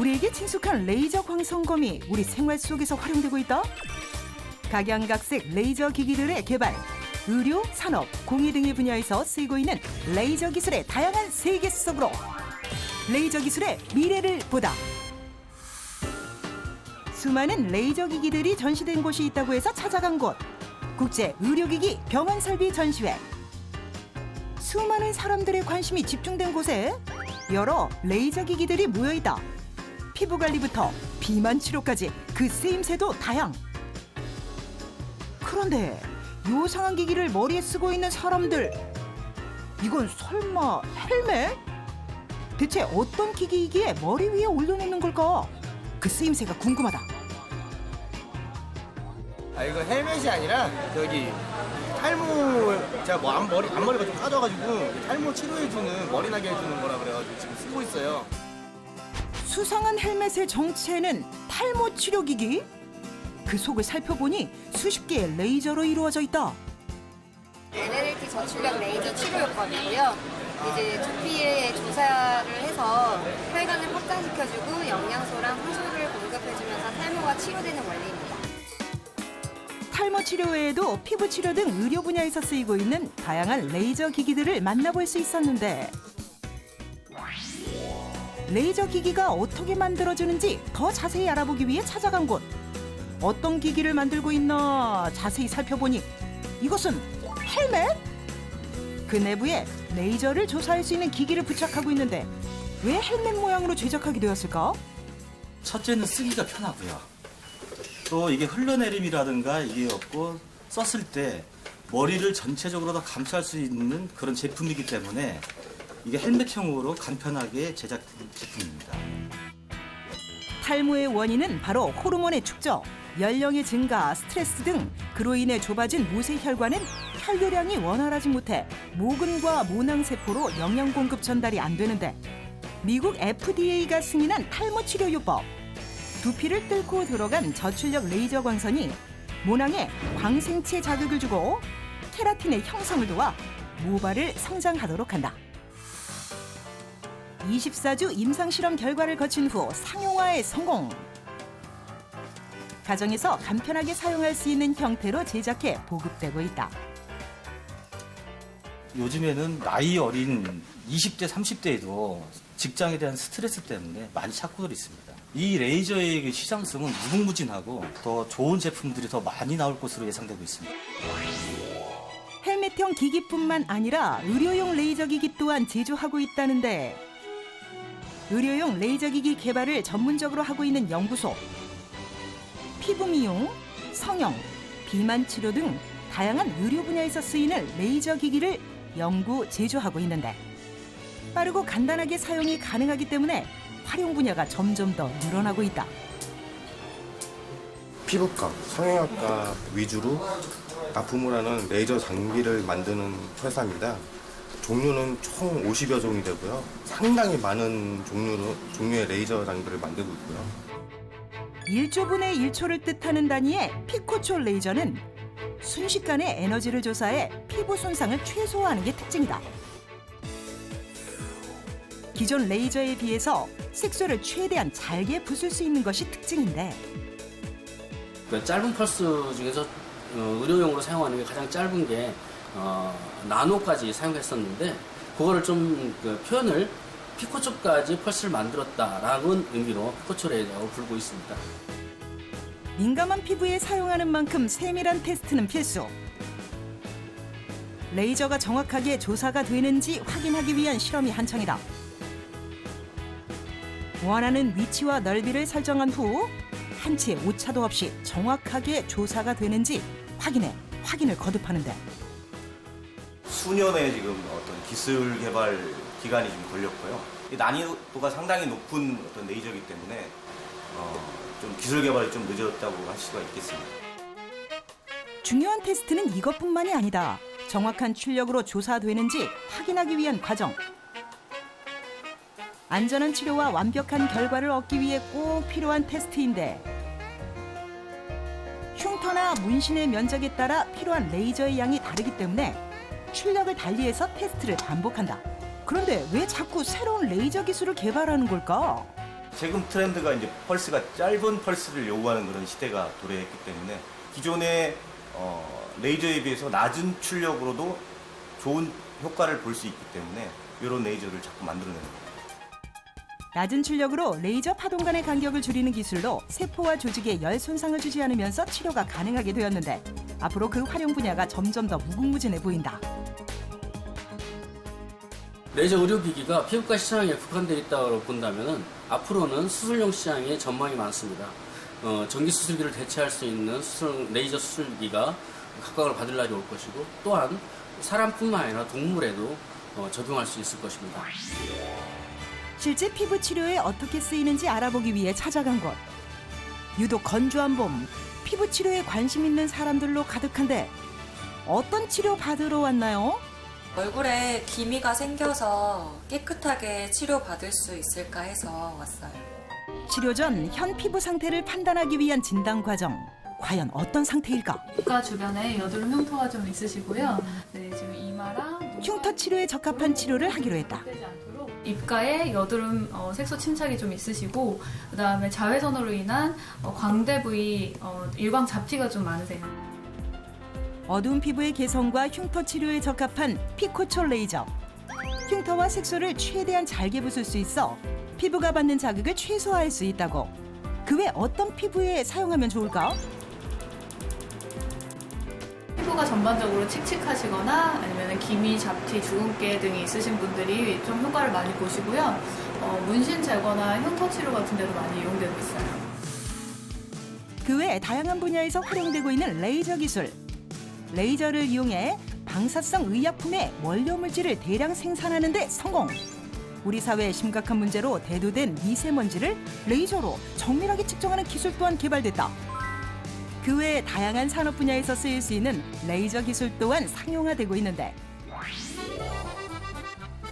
우리에게 친숙한 레이저 광선검이 우리 생활 속에서 활용되고 있다. 각양각색 레이저 기기들의 개발, 의료, 산업, 공예 등의 분야에서 쓰이고 있는 레이저 기술의 다양한 세계 속으로 레이저 기술의 미래를 보다. 수많은 레이저 기기들이 전시된 곳이 있다고 해서 찾아간 곳. 국제 의료기기 병원 설비 전시회. 수많은 사람들의 관심이 집중된 곳에 여러 레이저 기기들이 모여 있다. 피부 관리부터 비만 치료까지 그 쓰임새도 다양. 그런데 요상한 기기를 머리에 쓰고 있는 사람들. 이건 설마 헬멧? 대체 어떤 기기이기에 머리 위에 올려놓는 걸까? 그 쓰임새가 궁금하다. 아 이거 헬멧이 아니라 저기 탈모 제가 뭐 앞머리 앞머리가 좀 까져가지고 탈모 치료해주는 머리 나게 해주는 거라 그래가지고 지금 쓰고 있어요. 수상한 헬멧의 정체는 탈모 치료 기기? 그 속을 살펴보니 수십 개의 레이저로 이루어져 있다. NLT 저출력 레이저 치료 요법이고요. 이제 두피에 조사를 해서 혈관을 확장시켜주고 영양소랑 효소를 공급해주면서 탈모가 치료되는 원리입니다. 탈모 치료 외에도 피부 치료 등 의료 분야에서 쓰이고 있는 다양한 레이저 기기들을 만나볼 수 있었는데 레이저 기기가 어떻게 만들어지는지 더 자세히 알아보기 위해 찾아간 곳. 어떤 기기를 만들고 있나 자세히 살펴보니 이것은 헬멧? 그 내부에 레이저를 조사할 수 있는 기기를 부착하고 있는데 왜 헬멧 모양으로 제작하게 되었을까? 첫째는 쓰기가 편하고요. 또 이게 흘러내림이라든가 이게 없고 썼을 때 머리를 전체적으로 다 감쌀 수 있는 그런 제품이기 때문에 이게 헬멧형으로 간편하게 제작된 제품입니다. 탈모의 원인은 바로 호르몬의 축적, 연령의 증가, 스트레스 등 그로 인해 좁아진 모세 혈관은 혈류량이 원활하지 못해 모근과 모낭 세포로 영양 공급 전달이 안 되는데 미국 FDA가 승인한 탈모 치료 요법 두피를 뚫고 들어간 저출력 레이저 광선이 모낭에 광생체 자극을 주고 케라틴의 형성을 도와 모발을 성장하도록 한다. 24주 임상 실험 결과를 거친 후 상용화에 성공. 가정에서 간편하게 사용할 수 있는 형태로 제작해 보급되고 있다. 요즘에는 나이 어린 20대, 30대에도 직장에 대한 스트레스 때문에 많이 찾고들 있습니다. 이 레이저의 그 시장성은 무궁무진하고 더 좋은 제품들이 더 많이 나올 것으로 예상되고 있습니다. 헬멧형 기기뿐만 아니라 의료용 레이저 기기 또한 제조하고 있다는데 의료용 레이저 기기 개발을 전문적으로 하고 있는 연구소 피부 미용, 성형, 비만 치료 등 다양한 의료 분야에서 쓰이는 레이저 기기를 연구 제조하고 있는데 빠르고 간단하게 사용이 가능하기 때문에 활용 분야가 점점 더 늘어나고 있다. 피부과, 성형외과 위주로 납품을 하는 레이저 장비를 만드는 회사입니다. 종류는 총 50여 종이 되고요. 상당히 많은 종류로, 종류의 레이저 장비를 만들고 있고요. 1조분의 1초를 뜻하는 단위의 피코초 레이저는 순식간에 에너지를 조사해 피부 손상을 최소화하는 게 특징이다. 기존 레이저에 비해서 색소를 최대한 잘게 부술 수 있는 것이 특징인데 그 짧은 펄스 중에서 어, 의료용으로 사용하는 게 가장 짧은 게 어, 나노까지 사용했었는데 그거를 좀 그 표현을 피코초까지 펄스를 만들었다라는 의미로 피코초 레이저라고 부르고 있습니다. 민감한 피부에 사용하는 만큼 세밀한 테스트는 필수. 레이저가 정확하게 조사가 되는지 확인하기 위한 실험이 한창이다. 원하는 위치와 넓이를 설정한 후 한치의 오차도 없이 정확하게 조사가 되는지 확인해 확인을 거듭하는데 수년의 지금 어떤 기술 개발 기간이 좀 걸렸고요. 이 난이도가 상당히 높은 어떤 레이저이기 때문에 어, 좀 기술 개발이 좀 늦었다고 할 수가 있겠습니다. 중요한 테스트는 이것뿐만이 아니다. 정확한 출력으로 조사되는지 확인하기 위한 과정. 안전한 치료와 완벽한 결과를 얻기 위해 꼭 필요한 테스트인데 흉터나 문신의 면적에 따라 필요한 레이저의 양이 다르기 때문에 출력을 달리해서 테스트를 반복한다. 그런데 왜 자꾸 새로운 레이저 기술을 개발하는 걸까? 최근 트렌드가 이제 펄스가 짧은 펄스를 요구하는 그런 시대가 도래했기 때문에 기존의 어, 레이저에 비해서 낮은 출력으로도 좋은 효과를 볼 수 있기 때문에 이런 레이저를 자꾸 만들어내는 거예요. 낮은 출력으로 레이저 파동 간의 간격을 줄이는 기술로 세포와 조직에 열 손상을 주지 않으면서 치료가 가능하게 되었는데 앞으로 그 활용 분야가 점점 더 무궁무진해 보인다. 레이저 의료기기가 피부과 시장에 국한되어 있다고 본다면 앞으로는 수술용 시장에 전망이 많습니다. 어, 전기 수술기를 대체할 수 있는 수술, 레이저 수술기가 각광을 받을 날이 올 것이고 또한 사람뿐만 아니라 동물에도 어, 적용할 수 있을 것입니다. 실제 피부 치료에 어떻게 쓰이는지 알아보기 위해 찾아간 곳. 유독 건조한 봄, 피부 치료에 관심 있는 사람들로 가득한데 어떤 치료 받으러 왔나요? 얼굴에 기미가 생겨서 깨끗하게 치료받을 수 있을까 해서 왔어요. 치료 전 현 피부 상태를 판단하기 위한 진단 과정. 과연 어떤 상태일까? 입가 주변에 여드름 흉터가 좀 있으시고요. 네, 지금 이마랑 흉터 치료에 적합한 치료를 하기로 했다. 입가에 여드름 어, 색소 침착이 좀 있으시고 그다음에 자외선으로 인한 어, 광대 부위 어, 일광 잡티가 좀 많으세요. 어두운 피부의 개성과 흉터 치료에 적합한 피코초 레이저. 흉터와 색소를 최대한 잘게 부술 수 있어 피부가 받는 자극을 최소화할 수 있다고. 그 외 어떤 피부에 사용하면 좋을까? 피부가 전반적으로 칙칙하시거나 아니면 기미, 잡티, 주근깨 등이 있으신 분들이 좀 효과를 많이 보시고요. 어, 문신 제거나 흉터 치료 같은 데도 많이 이용되고 있어요. 그 외 다양한 분야에서 활용되고 있는 레이저 기술. 레이저를 이용해 방사성 의약품의 원료 물질을 대량 생산하는 데 성공. 우리 사회의 심각한 문제로 대두된 미세먼지를 레이저로 정밀하게 측정하는 기술 또한 개발됐다. 그 외 다양한 산업 분야에서 쓰일 수 있는 레이저 기술 또한 상용화되고 있는데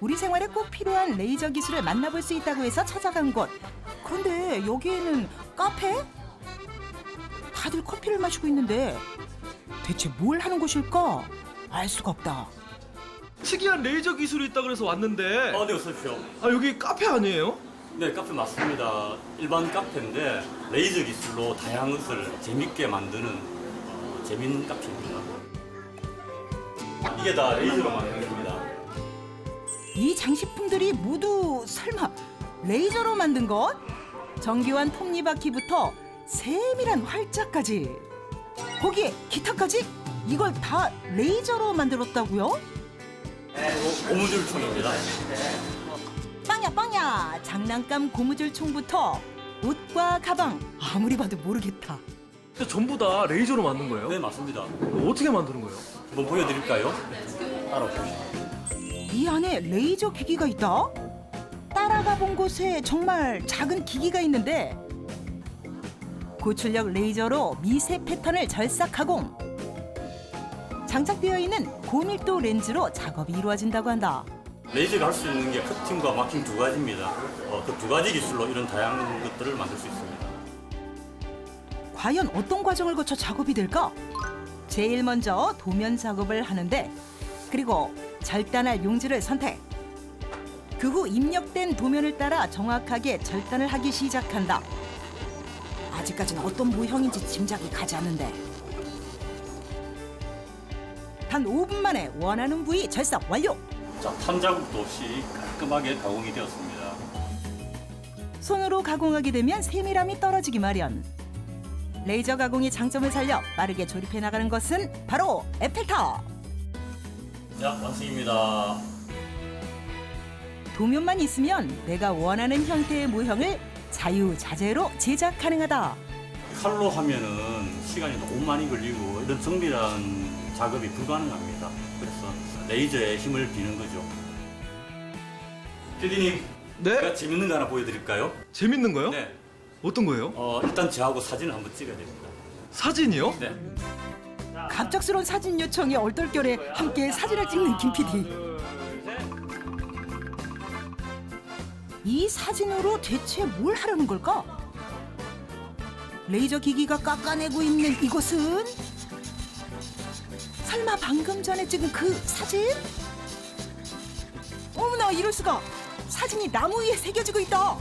우리 생활에 꼭 필요한 레이저 기술을 만나볼 수 있다고 해서 찾아간 곳. 그런데 여기에는 카페? 다들 커피를 마시고 있는데 대체 뭘 하는 곳일까? 알 수가 없다. 특이한 레이저 기술이 있다 그래서 왔는데 어, 네, 어서 오십시오. 아 여기 카페 아니에요? 네, 카페 맞습니다. 일반 카페인데 레이저 기술로 다양한 것을 재밌게 만드는 어, 재밌는 카페입니다. 이게 다 레이저로 만든 겁니다. 이 장식품들이 모두 설마 레이저로 만든 것? 정교한 톱니바퀴부터 세밀한 활자까지 거기에 기타까지 이걸 다 레이저로 만들었다고요? 고무줄총입니다. 빵야 빵야 장난감 고무줄 총부터 옷과 가방 아무리 봐도 모르겠다. 근데 전부 다 레이저로 만든 거예요? 네, 맞습니다. 어떻게 만드는 거예요? 한번 보여드릴까요? 따라오십시오. 이 안에 레이저 기기가 있다? 따라가 본 곳에 정말 작은 기기가 있는데 고출력 레이저로 미세 패턴을 절삭 가공. 장착되어 있는 고밀도 렌즈로 작업이 이루어진다고 한다. 레이저가 할 수 있는 게 커팅과 마킹 두 가지입니다. 그두 가지 기술로 이런 다양한 것들을 만들 수 있습니다. 과연 어떤 과정을 거쳐 작업이 될까? 제일 먼저 도면 작업을 하는데 그리고 절단할 용지를 선택. 그 후 입력된 도면을 따라 정확하게 절단을 하기 시작한다. 아직까지는 어떤 모형인지 짐작이 가지 않는데. 단 5분 만에 원하는 부위 절삭 완료. 자, 탄 자국도 없이 깔끔하게 가공이 되었습니다. 손으로 가공하게 되면 세밀함이 떨어지기 마련. 레이저 가공의 장점을 살려 빠르게 조립해 나가는 것은 바로 에펠탑. 자, 완성입니다. 도면만 있으면 내가 원하는 형태의 모형을 자유자재로 제작 가능하다. 칼로 하면은 시간이 너무 많이 걸리고 이런 정밀한 작업이 불가능합니다. 그래서 레이저에 힘을 비는 거죠. PD님, 네? 제가 재밌는 거 하나 보여드릴까요? 재밌는 거요? 네. 어떤 거예요? 어, 일단 저하고 사진을 한번 찍어야 됩니다. 사진이요? 네. 갑작스러운 사진 요청에 얼떨결에 함께 사진을 찍는 김 PD. 이 사진으로 대체 뭘 하려는 걸까? 레이저 기기가 깎아내고 있는 이곳은 설마 방금 전에 찍은 그 사진? 어머나 이럴 수가 사진이 나무 위에 새겨지고 있다.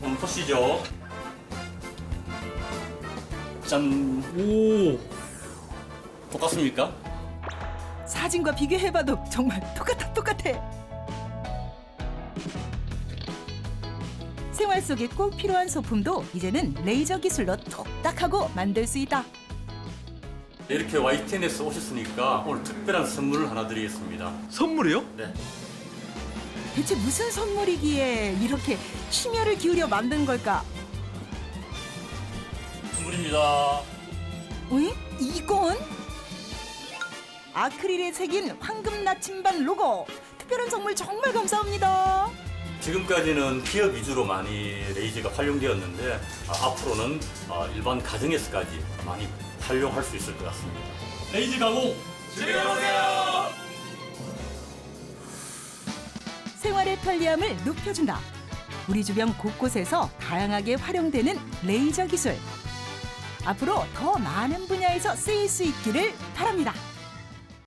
한번 보시죠. 짠. 오. 똑같습니까? 사진과 비교해봐도 정말 똑같아 똑같아. 생활 속에 꼭 필요한 소품도 이제는 레이저 기술로 톡딱하고 만들 수 있다. 이렇게 YTN에서 오셨으니까 오늘 특별한 선물을 하나 드리겠습니다. 선물이요? 네. 대체 무슨 선물이기에 이렇게 심혈을 기울여 만든 걸까? 선물입니다. 응? 이건? 아크릴에 새긴 황금 나침반 로고. 특별한 선물 정말 감사합니다. 지금까지는 기업 위주로 많이 레이저가 활용되었는데 아, 앞으로는 아, 일반 가정에서까지 많이 활용할 수 있을 것 같습니다. 레이저 가공 즐겨보세요. 생활의 편리함을 높여준다. 우리 주변 곳곳에서 다양하게 활용되는 레이저 기술. 앞으로 더 많은 분야에서 쓰일 수 있기를 바랍니다.